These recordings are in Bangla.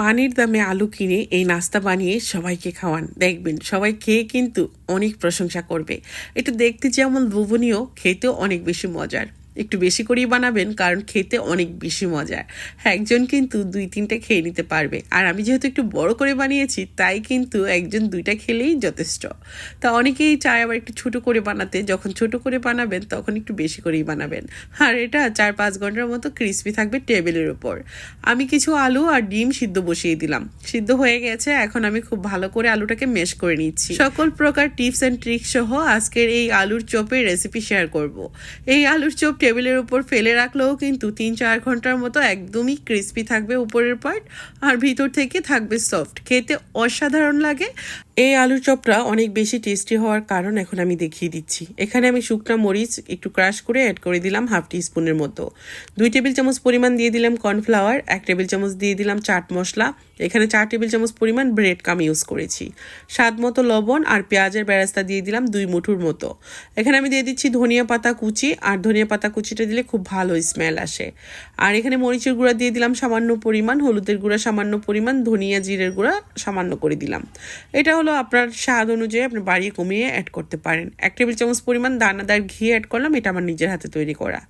পানির দামে আলু কিনে এই নাস্তা বানিয়ে সবাইকে খাওয়ান। দেখবেন, সবাই খেয়ে কিন্তু অনেক প্রশংসা করবে। এটা দেখতে যেমন লোভনীয়, খেতেও অনেক বেশি মজার। একটু বেশি করেই বানাবেন, কারণ খেতে অনেক বেশি মজার একজন কিন্তু দুই তিনটা খেয়ে নিতে পারবে। আর আমি যেহেতু একটু বড় করে বানিয়েছি, তাই কিন্তু একজন দুইটা খেলেই যথেষ্ট। তা অনেকেই চায় আবার একটু ছোট করে বানাতে। যখন ছোট করে বানাবেন, তখন একটু বেশি করেই বানাবেন। আর এটা চার পাঁচ ঘণ্টার মতো ক্রিস্পি থাকবে টেবিলের উপর। আমি কিছু আলু আর ডিম সিদ্ধ বসিয়ে দিলাম। সিদ্ধ হয়ে গেছে, এখন আমি খুব ভালো করে আলুটাকে মেশ করে নিচ্ছি। সকল প্রকার টিপস অ্যান্ড ট্রিক্স সহ আজকের এই আলুর চপের রেসিপি শেয়ার করব। এই আলুর চপ টেবিলের উপর ফেলে রাখলেও কিন্তু তিন চার ঘণ্টার মতো একদমই ক্রিস্পি থাকবে উপরের পার্ট আর ভিতর থেকে থাকবে সফট খেতে অসাধারণ লাগে। এই আলুর চপটা অনেক বেশি টেস্টি হওয়ার কারণ এখন আমি দেখিয়ে দিচ্ছি। এখানে আমি শুকনো মরিচ একটু ক্রাশ করে অ্যাড করে দিলাম হাফ টি স্পুনের মতো। দুই টেবিল চামচ পরিমাণ দিয়ে দিলাম কর্নফ্লাওয়ার এক টেবিল চামচ দিয়ে দিলাম চাট মশলা। এখানে চার টেবিল চামচ পরিমাণ ব্রেড কাম ইউজ করেছি। স্বাদ মতো লবণ আর পেঁয়াজের বেরাস্তা দিয়ে দিলাম দুই মুঠুর মতো। এখানে আমি দিয়ে দিচ্ছি ধনিয়া পাতা কুচি, আর ধনিয়া পাতা কুচিটা দিলে খুব ভালো স্মেল আসে। আর এখানে মরিচের গুঁড়া দিয়ে দিলাম সামান্য পরিমাণ, হলুদের গুঁড়া সামান্য পরিমাণ, ধনিয়া জিরের গুঁড়া সামান্য করে দিলাম। এটা হলো আপনার স্বাদ অনুযায়ী আপনি বাড়িয়ে কমিয়ে অ্যাড করতে পারেন। এক টেবিল চামচ পরিমাণ দানাদার ঘি অ্যাড করলাম, এটা আমার নিজের হাতে তৈরি করা।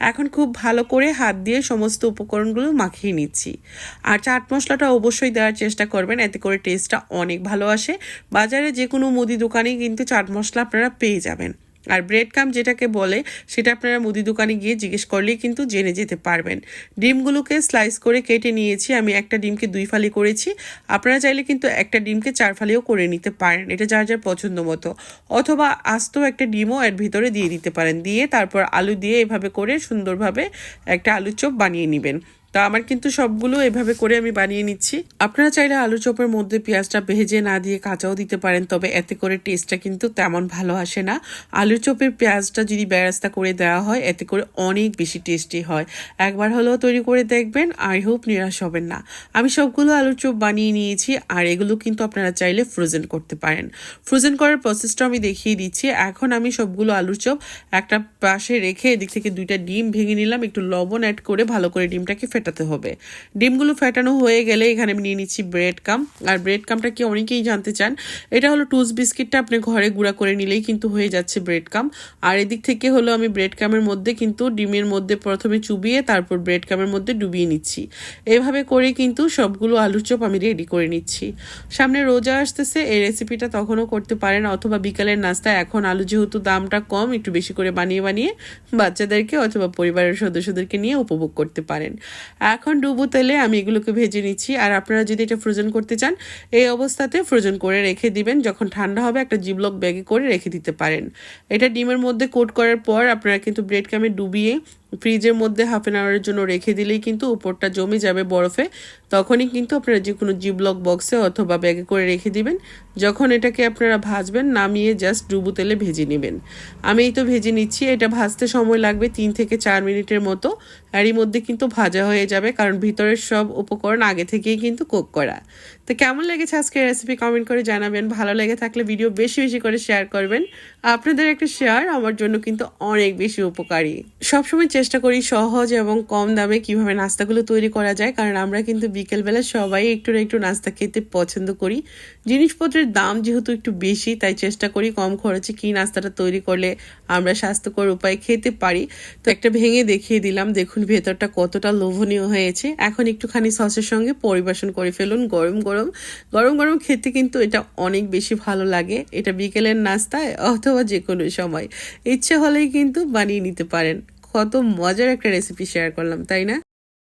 এখন খুব ভালো করে হাত দিয়ে সমস্ত উপকরণগুলো মাখিয়ে নিচ্ছি। আর চাট মশলাটা অবশ্যই দেওয়ার চেষ্টা করবেন, এতে করে টেস্টটা অনেক ভালো আসে। বাজারে যে কোনো মুদি দোকানেই কিন্তু চাট মশলা আপনারা পেয়ে যাবেন। আর ব্রেড কাম যেটাকে বলে, সেটা আপনারা মুদি দোকানে গিয়ে জিজ্ঞেস করলেই কিন্তু জেনে যেতে পারবেন। ডিমগুলোকে স্লাইস করে কেটে নিয়েছি, আমি একটা ডিমকে দুই ফালি করেছি। আপনারা চাইলে কিন্তু একটা ডিমকে চার ফালিও করে নিতে পারেন, এটা যার যার পছন্দ মতো। অথবা আস্ত একটা ডিমও এর ভিতরে দিয়ে দিতে পারেন, দিয়ে তারপর আলু দিয়ে এভাবে করে সুন্দরভাবে একটা আলুর চপ বানিয়ে নেবেন। তা আমার কিন্তু সবগুলো এভাবে করে আমি বানিয়ে নিচ্ছি। আপনারা চাইলে আলু চপের মধ্যে পেঁয়াজটা ভেজে না দিয়ে কাঁচাও দিতে পারেন, তবে এতে করে টেস্টটা কিন্তু তেমন ভালো আসে না। আলু চপের পেঁয়াজটা যদি বেরাস্তা করে দেওয়া হয়, এতে করে অনেক বেশি টেস্টি হয়। একবার হলেও তৈরি করে দেখবেন, আই হোপ নিরাশ হবেন না। আমি সবগুলো আলুর চপ বানিয়ে নিয়েছি, আর এগুলো কিন্তু আপনারা চাইলে ফ্রোজেন করতে পারেন। ফ্রোজেন করার প্রসেসটা আমি দেখিয়ে দিচ্ছি। এখন আমি সবগুলো আলুর চপ একটা পাশে রেখে এদিক থেকে দুইটা ডিম ভেঙে নিলাম, একটু লবণ অ্যাড করে ভালো করে ডিমটাকে ফেটাতে হবে। ডিমগুলো ফেটানো হয়ে গেলে এখানে আমি নিয়ে নিচ্ছি ব্রেড কাম আর ব্রেড কামটা কি অনেকেই জানতে চান, এটা হলো টুস বিস্কিটটা আপনি ঘরে গুঁড়া করে নিলেই কিন্তু হয়ে যাচ্ছে ব্রেড কাম আর এদিক থেকে হলো আমি ব্রেড কামের মধ্যে কিন্তু ডিমের মধ্যে প্রথমে চুবিয়ে তারপর ব্রেড কামের মধ্যে ডুবিয়ে নিচ্ছি। এভাবে করে কিন্তু সবগুলো আলুর চপ আমি রেডি করে নিচ্ছি। সামনে রোজা আসতেছে, এই রেসিপিটা তখনও করতে পারেন, অথবা বিকালের নাস্তা এখন আলু যেহেতু দামটা কম, একটু বেশি করে বানিয়ে বানিয়ে বাচ্চাদেরকে অথবা পরিবারের সদস্যদেরকে নিয়ে উপভোগ করতে পারেন। এখন ডুবু তেলে আমি এগুলোকে ভেজে নিচ্ছি। আর আপনারা যদি এটা ফ্রোজেন করতে চান, এই অবস্থাতে ফ্রোজেন করে রেখে দিবেন। যখন ঠান্ডা হবে, একটা জিবলক ব্যাগে করে রেখে দিতে পারেন। এটা ডিমের মধ্যে কোট করার পর আপনারা কিন্তু ব্রেড ক্যামে ডুবিয়ে ফ্রিজের মধ্যে হাফ অ্যান আওয়ারের জন্য রেখে দিলেই কিন্তু উপরটা জমে যাবে বরফে, তখনই কিন্তু আপনারা যে কোনো জিবলক বক্সে অথবা ব্যাগে করে রেখে দিবেন। যখন এটাকে আপনারা ভাজবেন, নামিয়ে জাস্ট ডুবু তেলে ভেজে নেবেন। আমি এই তো ভেজে নিচ্ছি, এটা ভাজতে সময় লাগবে তিন থেকে চার মিনিটের মতো। এরই মধ্যে কিন্তু ভাজা হয়ে যাবে, কারণ ভিতরের সব উপকরণ আগে থেকেই কিন্তু কুক করা। তো কেমন লেগেছে আজকের রেসিপি কমেন্ট করে জানাবেন। ভালো লেগে থাকলে ভিডিও বেশি বেশি করে শেয়ার করবেন। আপনাদের একটা শেয়ার আমার জন্য কিন্তু অনেক বেশি উপকারী। সবসময় চেষ্টা করি সহজ এবং কম দামে কীভাবে নাস্তাগুলো তৈরি করা যায়, কারণ আমরা কিন্তু বিকেলবেলা সবাই একটু না একটু নাস্তা খেতে পছন্দ করি। জিনিসপত্রের দাম যেহেতু একটু বেশি, তাই চেষ্টা করি কম খরচে কি নাস্তাটা তৈরি করলে আমরা স্বাস্থ্যকর উপায়ে খেতে পারি। তো একটা ভেঙে দেখিয়ে দিলাম, দেখুন ভেতরটা কতটা লোভনীয় হয়েছে। এখন একটুখানি সসের সঙ্গে পরিবেশন করে ফেলুন, গরম গরম। গরম গরম খেতে কিন্তু এটা অনেক বেশি ভালো লাগে। এটা বিকেলের নাস্তায় অথবা যে কোনো সময়। ইচ্ছে হলেই কিন্তু বানিয়ে নিতে পারেন। কত মজার একটা রেসিপি শেয়ার করলাম তাই না?